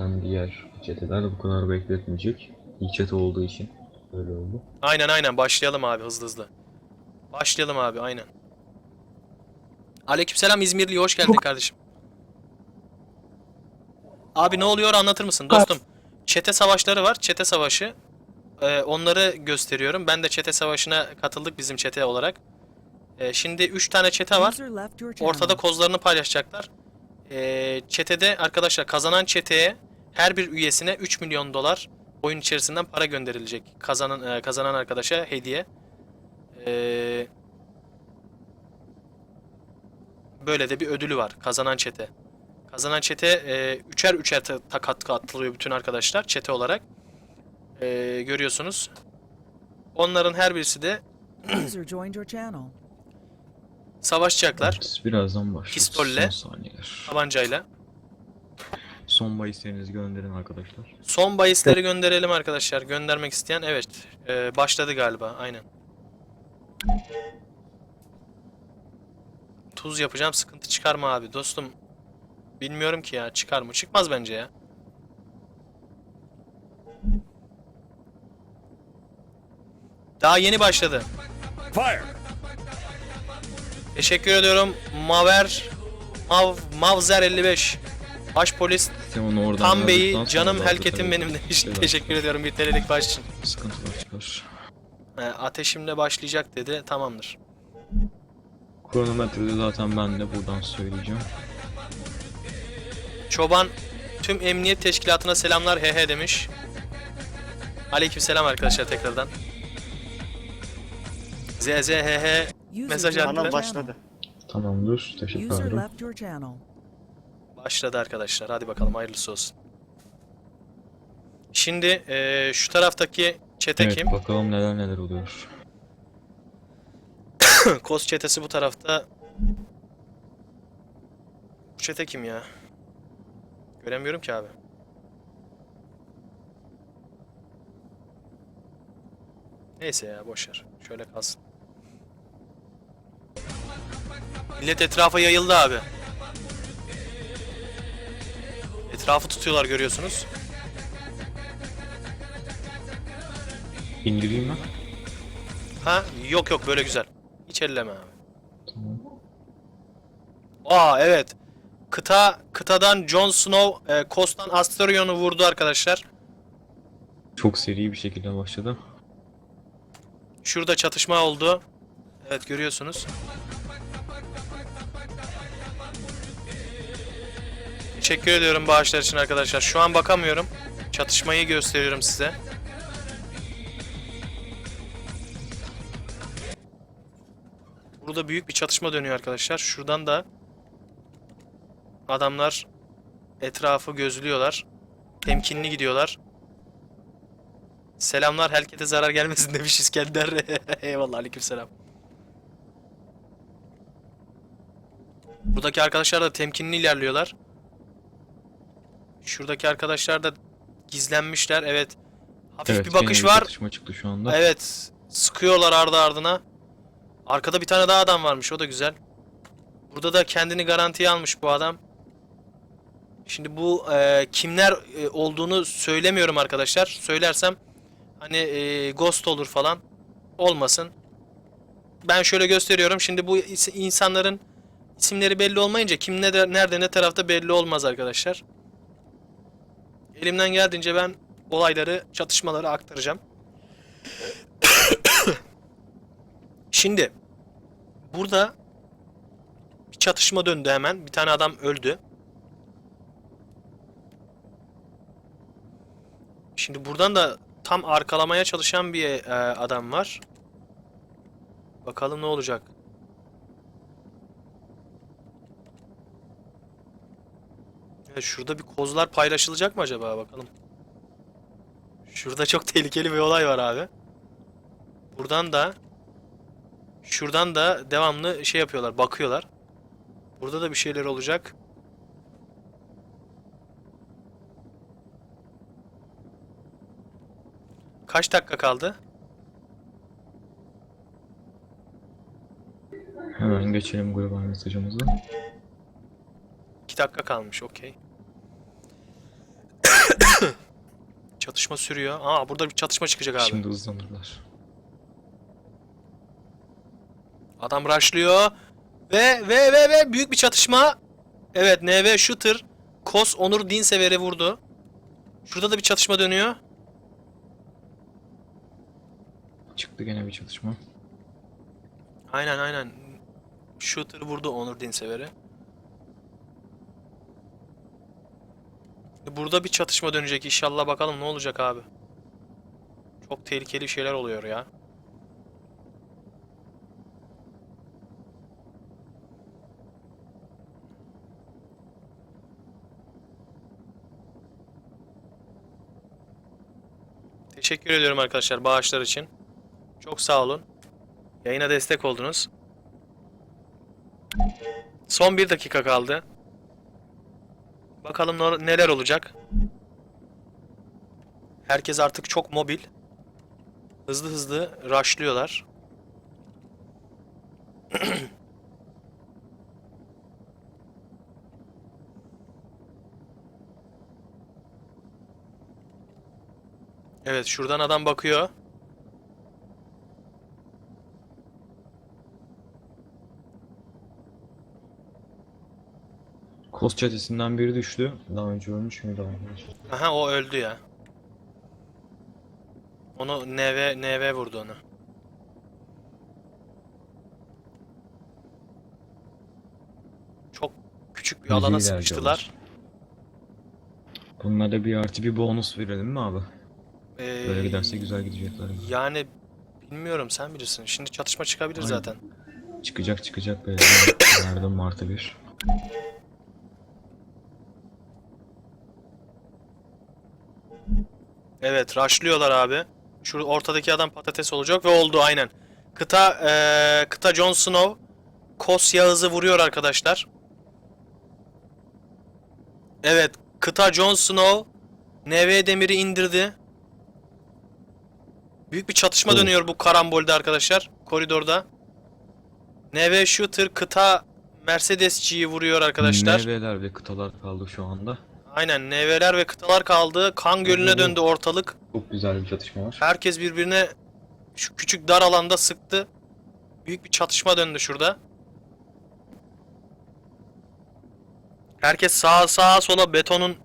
zaten diğer çeteler bu kadar bekletmeyecek. İlk çete olduğu için öyle oldu. Aynen aynen başlayalım abi hızlı hızlı. Başlayalım abi aynen. Aleykümselam İzmirli hoş geldin kardeşim. Abi ne oluyor anlatır mısın dostum? Çete savaşları var. Çete savaşı. Ee, onları gösteriyorum. Ben de çete savaşına katıldık bizim çete olarak. Ee, şimdi 3 tane çete var. Ortada kozlarını paylaşacaklar. Ee, çetede arkadaşlar kazanan çeteye her bir üyesine 3 milyon dolar oyun içerisinden para gönderilecek. Kazanan e, kazanan arkadaşa hediye. Ee, böyle de bir ödülü var kazanan çete. Kazanan çete e, üçer üçer ta, ta- kat katılıyor bütün arkadaşlar çete olarak. Ee, görüyorsunuz. Onların her birisi de savaşacaklar birazdan başlıyoruz. Pistolle. Tabancayla. Son bahislerinizi gönderin arkadaşlar. Son bahisleri gönderelim arkadaşlar. Göndermek isteyen evet. Ee, başladı galiba. Aynen. Tuz yapacağım. Sıkıntı çıkarma abi. Dostum. Bilmiyorum ki ya. Çıkar mı? Çıkmaz bence ya. Daha yeni başladı. Fire! Teşekkür ediyorum. Maver Mav Mavzer 55. Baş polis Sen onu oradan Tam Bey'i yazdıktan sonra canım zaten helketim tabii benim demiş. şeyler, Teşekkür ediyorum bir TL'lik baş için. Sıkıntılar çıkar. He, ateşimle başlayacak dedi. Tamamdır. Kronometrede zaten ben de buradan söyleyeceğim. Çoban tüm emniyet teşkilatına selamlar he he demiş. Aleykümselam arkadaşlar tekrardan. ZZ he he User Mesaj Bana channel. başladı. Tamamdır. Teşekkür User ederim. left your channel. Başladı arkadaşlar. Hadi bakalım hayırlısı olsun. Şimdi eee, şu taraftaki çete Evet kim? bakalım neler neler oluyor. Kos çetesi bu tarafta. Bu çete kim ya? Göremiyorum ki abi. Neyse ya boşver. Şöyle kalsın. Millet etrafa yayıldı abi. Etrafı tutuyorlar görüyorsunuz. İndireyim mi? Ha yok yok böyle güzel. Hiç elleme abi. Tamam. Aa evet. Kıta kıtadan Jon Snow e, Kostan Astarion'u vurdu arkadaşlar. Çok seri bir şekilde başladı. Şurada çatışma oldu. Evet görüyorsunuz. Teşekkür ediyorum bağışlar için arkadaşlar. Şu an bakamıyorum. Çatışmayı gösteriyorum size. Burada büyük bir çatışma dönüyor arkadaşlar. Şuradan da adamlar etrafı gözlüyorlar. Temkinli gidiyorlar. Selamlar herkese zarar gelmesin demiş İskender. Eyvallah aleykümselam. Buradaki arkadaşlar da temkinli ilerliyorlar. Şuradaki arkadaşlar da gizlenmişler. Evet. Hafif Evet bir bakış var. çatışma çıktı şu anda. Evet. Sıkıyorlar ardı ardına. Arkada bir tane daha adam varmış. O da güzel. Burada da kendini garantiye almış bu adam. Şimdi bu e, kimler e, olduğunu söylemiyorum arkadaşlar. Söylersem hani e, ghost olur falan. Olmasın. Ben şöyle gösteriyorum. Şimdi bu insanların isimleri belli olmayınca kim ne de, nerede ne tarafta belli olmaz arkadaşlar. Elimden geldiğince ben olayları, çatışmaları aktaracağım. Şimdi burada bir çatışma döndü hemen. Bir tane adam öldü. Şimdi buradan da tam arkalamaya çalışan bir e, adam var. Bakalım ne olacak. Şurada bir kozlar paylaşılacak mı acaba bakalım. Şurada çok tehlikeli bir olay var abi. Buradan da şuradan da devamlı şey yapıyorlar, bakıyorlar. Burada da bir şeyler olacak. Kaç dakika kaldı? Hemen geçelim global mesajımıza. 2 dakika kalmış, okey. Çatışma sürüyor. Aa burada bir çatışma çıkacak abi. Şimdi hızlanırlar. Adam rushlıyor. Ve ve ve ve büyük bir çatışma. Evet NV Shooter Kos Onur Dinsever'e vurdu. Şurada da bir çatışma dönüyor. Çıktı gene bir çatışma. Aynen aynen. Shooter vurdu Onur Dinsever'e. Burada bir çatışma dönecek inşallah bakalım ne olacak abi. Çok tehlikeli şeyler oluyor ya. Teşekkür ediyorum arkadaşlar bağışlar için. Çok sağ olun. Yayına destek oldunuz. Son bir dakika kaldı. Bakalım neler olacak. Herkes artık çok mobil. Hızlı hızlı rushlıyorlar. Evet şuradan adam bakıyor. Kos çetesinden biri düştü. Daha önce ölmüş müydü arkadaşlar? Aha o öldü ya. Onu NV NV vurdu onu. Çok küçük bir alana ilerliyorlar. sıkıştılar. Bunlara bir artı bir bonus verelim mi abi? Ee, Böyle giderse güzel gidecekler. Yani bilmiyorum sen bilirsin. Şimdi çatışma çıkabilir Aynen. zaten. Çıkacak çıkacak böyle. Nereden artı bir. Evet, rushlıyorlar abi. Şu ortadaki adam patates olacak ve oldu aynen. Kıta eee, kıta Jon Snow Kos Yağız'ı vuruyor arkadaşlar. Evet, kıta Jon Snow NV Demir'i indirdi. Büyük bir çatışma dönüyor bu karambolde arkadaşlar. Koridorda. NV Shooter kıta Mercedesçiyi vuruyor arkadaşlar. Neveler ve kıtalar kaldı şu anda. Aynen NV'ler ve kıtalar kaldı. Kan gölüne döndü ortalık. Çok güzel bir çatışma var. Herkes birbirine şu küçük dar alanda sıktı. Büyük bir çatışma döndü şurada. Herkes sağa sağa sola betonun